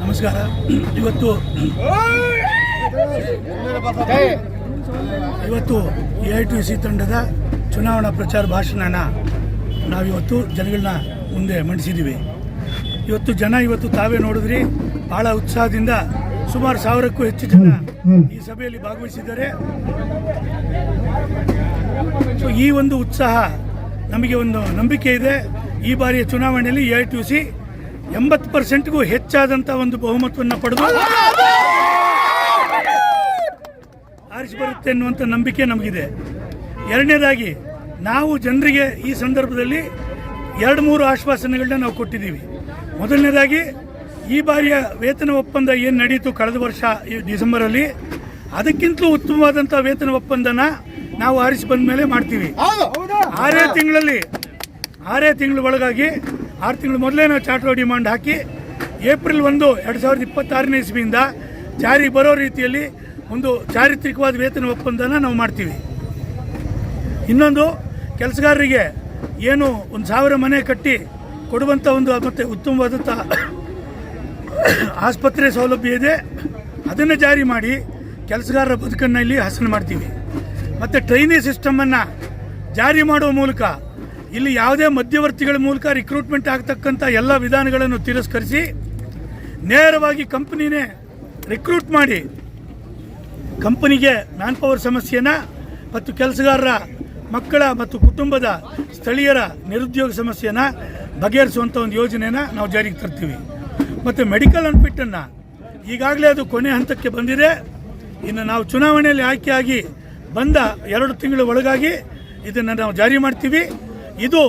ನಮಸ್ಕಾರ. ಇವತ್ತು ಇವತ್ತು ಎ ಐ ಟಿ ಸಿ ತಂಡದ ಚುನಾವಣಾ ಪ್ರಚಾರ ಭಾಷಣನ ನಾವಿವತ್ತು ಜನಗಳನ್ನ ಮುಂದೆ ಮಂಡಿಸಿದ್ದೀವಿ. ಇವತ್ತು ಜನ ಇವತ್ತು ತಾವೇ ನೋಡಿದ್ರಿ, ಬಹಳ ಉತ್ಸಾಹದಿಂದ ಸುಮಾರು ಸಾವಿರಕ್ಕೂ ಹೆಚ್ಚು ಜನ ಈ ಸಭೆಯಲ್ಲಿ ಭಾಗವಹಿಸಿದ್ದಾರೆ. ಸೊ ಈ ಒಂದು ಉತ್ಸಾಹ ನಮಗೆ ಒಂದು ನಂಬಿಕೆ ಇದೆ. ಈ ಬಾರಿಯ ಚುನಾವಣೆಯಲ್ಲಿ ಎ ಐ ಟಿ ಸಿ ಎಂಬತ್ತು ಪರ್ಸೆಂಟ್ಗೂ ಹೆಚ್ಚಾದಂಥ ಒಂದು ಬಹುಮತವನ್ನು ಪಡೆದು ಆರಿಸಿ ಬರುತ್ತೆ ಅನ್ನುವಂಥ ನಂಬಿಕೆ ನಮಗಿದೆ. ಎರಡನೇದಾಗಿ ನಾವು ಜನರಿಗೆ ಈ ಸಂದರ್ಭದಲ್ಲಿ ಎರಡು ಮೂರು ಆಶ್ವಾಸನೆಗಳನ್ನ ನಾವು ಕೊಟ್ಟಿದ್ದೀವಿ. ಮೊದಲನೇದಾಗಿ ಈ ಬಾರಿಯ ವೇತನ ಒಪ್ಪಂದ ಏನು ನಡೆಯಿತು ಕಳೆದ ವರ್ಷ ಡಿಸೆಂಬರಲ್ಲಿ ಅದಕ್ಕಿಂತಲೂ ಉತ್ತಮವಾದಂಥ ವೇತನ ಒಪ್ಪಂದನ ನಾವು ಆರಿಸಿ ಬಂದ ಮೇಲೆ ಮಾಡ್ತೀವಿ ಆರೇ ತಿಂಗಳಲ್ಲಿ ಆರೇ ತಿಂಗಳ ಒಳಗಾಗಿ ಆರು ತಿಂಗಳು ಮೊದಲೇ ನಾವು ಚಾರ್ಟರ್ ಡಿಮಾಂಡ್ ಹಾಕಿ ಏಪ್ರಿಲ್ ಒಂದು ಎರಡು ಸಾವಿರದ ಇಪ್ಪತ್ತಾರನೇ ಇಸ್ವಿಯಿಂದ ಜಾರಿ ಬರೋ ರೀತಿಯಲ್ಲಿ ಒಂದು ಚಾರಿತ್ರಿಕವಾದ ವೇತನ ಒಪ್ಪಂದನ ನಾವು ಮಾಡ್ತೀವಿ. ಇನ್ನೊಂದು ಕೆಲಸಗಾರರಿಗೆ ಏನು ಒಂದು ಸಾವಿರ ಮನೆ ಕಟ್ಟಿ ಕೊಡುವಂಥ ಒಂದು ಮತ್ತು ಉತ್ತಮವಾದಂಥ ಆಸ್ಪತ್ರೆ ಸೌಲಭ್ಯ ಇದೆ, ಅದನ್ನು ಜಾರಿ ಮಾಡಿ ಕೆಲಸಗಾರರ ಬದುಕನ್ನು ಇಲ್ಲಿ ಹಸನ ಮಾಡ್ತೀವಿ. ಮತ್ತು ಟ್ರೈನಿ ಸಿಸ್ಟಮನ್ನು ಜಾರಿ ಮಾಡುವ ಮೂಲಕ ಇಲ್ಲಿ ಯಾವುದೇ ಮಧ್ಯವರ್ತಿಗಳ ಮೂಲಕ ರಿಕ್ರೂಟ್ಮೆಂಟ್ ಆಗ್ತಕ್ಕಂಥ ಎಲ್ಲ ವಿಧಾನಗಳನ್ನು ತಿರಸ್ಕರಿಸಿ ನೇರವಾಗಿ ಕಂಪನಿನೇ ರಿಕ್ರೂಟ್ ಮಾಡಿ ಕಂಪನಿಗೆ ಮ್ಯಾನ್ ಪವರ್ ಸಮಸ್ಯೆನ ಮತ್ತು ಕೆಲಸಗಾರರ ಮಕ್ಕಳ ಮತ್ತು ಕುಟುಂಬದ ಸ್ಥಳೀಯರ ನಿರುದ್ಯೋಗ ಸಮಸ್ಯೆನ ಬಗೆಹರಿಸುವಂಥ ಒಂದು ಯೋಜನೆನ ನಾವು ಜಾರಿಗೆ ತರ್ತೀವಿ. ಮತ್ತು ಮೆಡಿಕಲ್ ಅನ್ಫಿಟ್ಟನ್ನು ಈಗಾಗಲೇ ಅದು ಕೊನೆ ಹಂತಕ್ಕೆ ಬಂದಿದೆ. ಇನ್ನು ನಾವು ಚುನಾವಣೆಯಲ್ಲಿ ಆಯ್ಕೆಯಾಗಿ ಬಂದ ಎರಡು ತಿಂಗಳ ಒಳಗಾಗಿ ಇದನ್ನು ನಾವು ಜಾರಿ ಮಾಡ್ತೀವಿ. ಇದು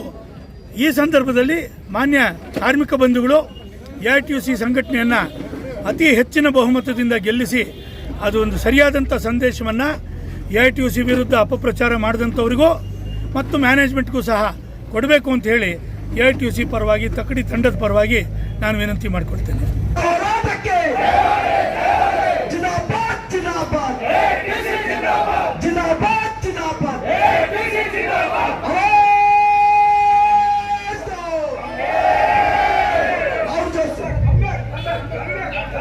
ಈ ಸಂದರ್ಭದಲ್ಲಿ ಮಾನ್ಯ ಕಾರ್ಮಿಕ ಬಂಧುಗಳು A I T U C ಸಂಘಟನೆಯನ್ನು ಅತಿ ಹೆಚ್ಚಿನ ಬಹುಮತದಿಂದ ಗೆಲ್ಲಿಸಿ ಅದು ಒಂದು ಸರಿಯಾದಂಥ ಸಂದೇಶವನ್ನು A I T U C ವಿರುದ್ಧ ಅಪಪ್ರಚಾರ ಮಾಡಿದಂಥವರಿಗೂ ಮತ್ತು ಮ್ಯಾನೇಜ್ಮೆಂಟ್ಗೂ ಸಹ ಕೊಡಬೇಕು ಅಂತ ಹೇಳಿ A I T U C ಪರವಾಗಿ ತಕ್ಕಡಿ ತಂಡದ ಪರವಾಗಿ ನಾನು ವಿನಂತಿ ಮಾಡಿಕೊಡ್ತೇನೆ ಹೋರಾಟಕ್ಕೆ ಜಿಂದಾಬಾದ್ ಜಿಂದಾಬಾದ್. ಜಿಂದಾಬಾದ್.